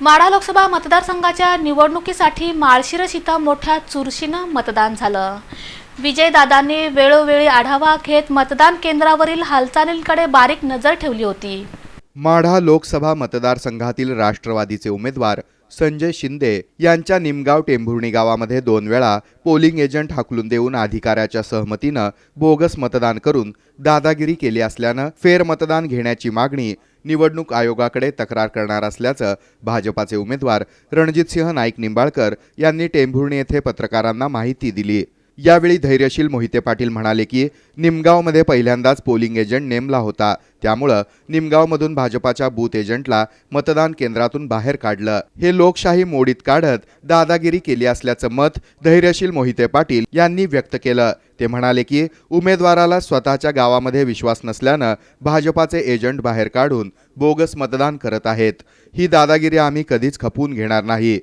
माढा लोकसभा मतदारसंघाच्या निवडणुकीसाठी माळशिरस इथं मोठ्या चुरशीनं मतदान झालं. विजयदादांनी वेळोवेळी आढावा घेत मतदान केंद्रावरील हालचालींकडे बारीक नजर ठेवली होती. माढा लोकसभा मतदारसंघातील राष्ट्रवादीचे उमेदवार संजय शिंदे यांच्या निमगाव टेंभुर्णी गावामध्ये दोन वेळा पोलिंग एजंट हाकलून देऊन अधिकाऱ्याच्या सहमतीनं बोगस मतदान करून दादागिरी केली असल्यानं फेरमतदान घेण्याची मागणी निवडणूक आयोगाकडे तक्रार करणार असल्याचं भाजपाचे उमेदवार रणजितसिंह नाईक निंबाळकर यांनी टेंभुर्णी येथे पत्रकारांना माहिती दिली. यावेळी धैर्यशील मोहिते पाटील म्हणाले की निमगावमध्ये पहिल्यांदाच पोलिंग एजंट नेमला होता. त्यामुळं निमगावमधून भाजपाच्या बूथ एजंटला मतदान केंद्रातून बाहेर काढलं. हे लोकशाही मोडीत काढत दादागिरी केली असल्याचं मत धैर्यशील मोहिते पाटील यांनी व्यक्त केलं. ते म्हणाले की उमेदवाराला स्वतःच्या गावामध्ये विश्वास नसल्यानं भाजपाचे एजंट बाहेर काढून बोगस मतदान करत आहेत. ही दादागिरी आम्ही कधीच खपवून घेणार नाही.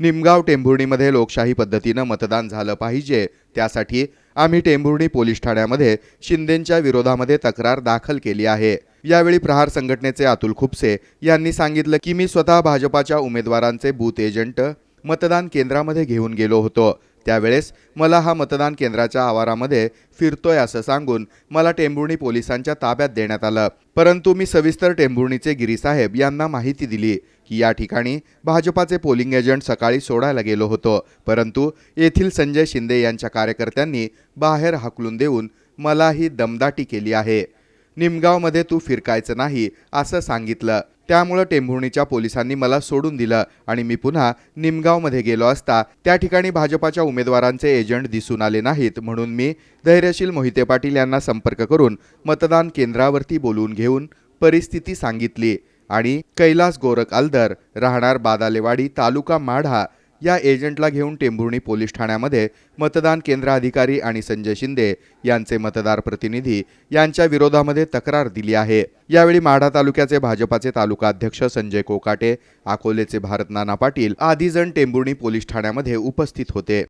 निमगाव टेंभुर्णीमध्ये लोकशाही पद्धतीनं मतदान झालं पाहिजे. त्यासाठी आम्ही टेंभुर्णी पोलीस ठाण्यामध्ये शिंदेंच्या विरोधामध्ये तक्रार दाखल केली आहे. यावेळी प्रहार संघटनेचे अतुल खुपसे यांनी सांगितलं की मी स्वतः भाजपाच्या उमेदवारांचे बूथ एजंट मतदान केंद्रामध्ये घेऊन गेलो होतो. त्यावेळेस मला हा मतदान केंद्राच्या आवारामध्ये फिरतोय असं सांगून मला टेंभुर्णी पोलिसांच्या ताब्यात देण्यात आलं. परंतु मी सविस्तर टेंभुर्णीचे गिरीसाहेब यांना माहिती दिली की या ठिकाणी भाजपाचे पोलिंग एजंट सकाळी सोडायला गेलो होतो. परंतु येथील संजय शिंदे यांच्या कार्यकर्त्यांनी बाहेर हाकलून देऊन मलाही दमदाटी केली आहे. निमगावमध्ये तू फिरकायचं नाही असं सांगितलं. त्यामुळं टेंभुर्णीच्या पोलिसांनी मला सोडून दिलं आणि मी पुन्हा निमगावमध्ये गेलो असता त्या ठिकाणी भाजपाच्या उमेदवारांचे एजंट दिसून आले नाहीत म्हणून मी धैर्यशील मोहिते पाटील यांना संपर्क करून मतदान केंद्रावरती बोलवून घेऊन परिस्थिती सांगितली. आणि कैलास गोरख आलदर राहणार बादालेवाडी तालुका माढा या एजंटला घेऊन टेंभुर्णी पोलीस ठाण्यामध्ये मतदान केंद्र अधिकारी आणि संजय शिंदे यांचे मतदार प्रतिनिधी यांच्या विरोधामध्ये तक्रार दिली आहे. यावेळी माढा तालुक्याचे भाजपाचे तालुका अध्यक्ष संजय कोकाटे अकोलेचे भारत नाना पाटील आदी जण टेंभुर्णी पोलीस ठाण्यामध्ये उपस्थित होते.